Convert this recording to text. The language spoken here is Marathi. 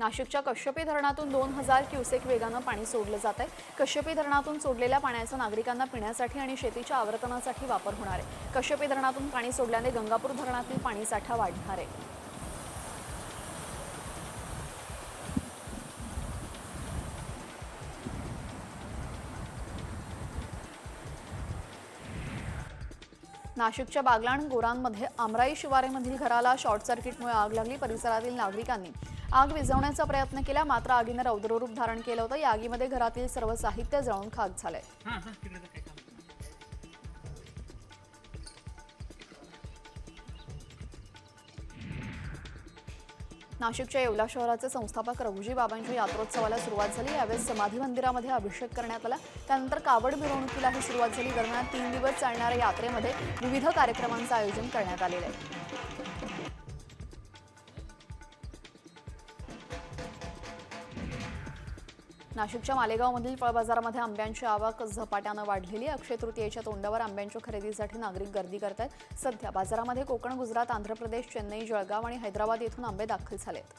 नाशिकच्या कश्यपी धरणातून दोन हजार क्युसेक वेगानं पाणी सोडलं जात आहे. कश्यपी धरणातून सोडलेल्या पाण्याचा नागरिकांना पिण्यासाठी आणि शेतीच्या आवर्तनासाठी वापर होणार आहे. कश्यपी धरणातून पाणी सोडल्याने गंगापूर धरणातील पाणीसाठा वाढणार आहे. नाशिकच्या बागलाण गोरांमध्ये आमराई शिवारेमधील घराला शॉर्ट सर्किटमुळे आग लागली. परिसरातील नागरिकांनी आग विझवण्याचा प्रयत्न केला. मात्र आगीनं रौद्ररूप धारण केलं होतं. या आगीमध्ये घरातील सर्व साहित्य जळून खाक झालंय नाशिकच्या येवला शहराचे संस्थापक रघुजी बाबांच्या यात्रोत्सवाला सुरुवात झाली. यावेळेस समाधी मंदिरामध्ये अभिषेक करण्यात आला. त्यानंतर कावड मिरवणुकीलाही सुरुवात झाली. दरम्यान तीन दिवस चालणाऱ्या यात्रेमध्ये विविध कार्यक्रमांचं आयोजन करण्यात आलेलं आहे. नाशिकच्या मालेगावमधील फळ बाजारामध्ये आंब्यांची आवक झपाट्यानं वाढलेली अक्षय तृतीयेच्या तोंडावर आंब्यांच्या खरेदीसाठी नागरिक गर्दी करत आहेत सध्या बाजारामध्ये कोकण गुजरात आंध्र प्रदेश चेन्नई जळगाव आणि हैदराबाद येथून आंबे दाखल झालेत.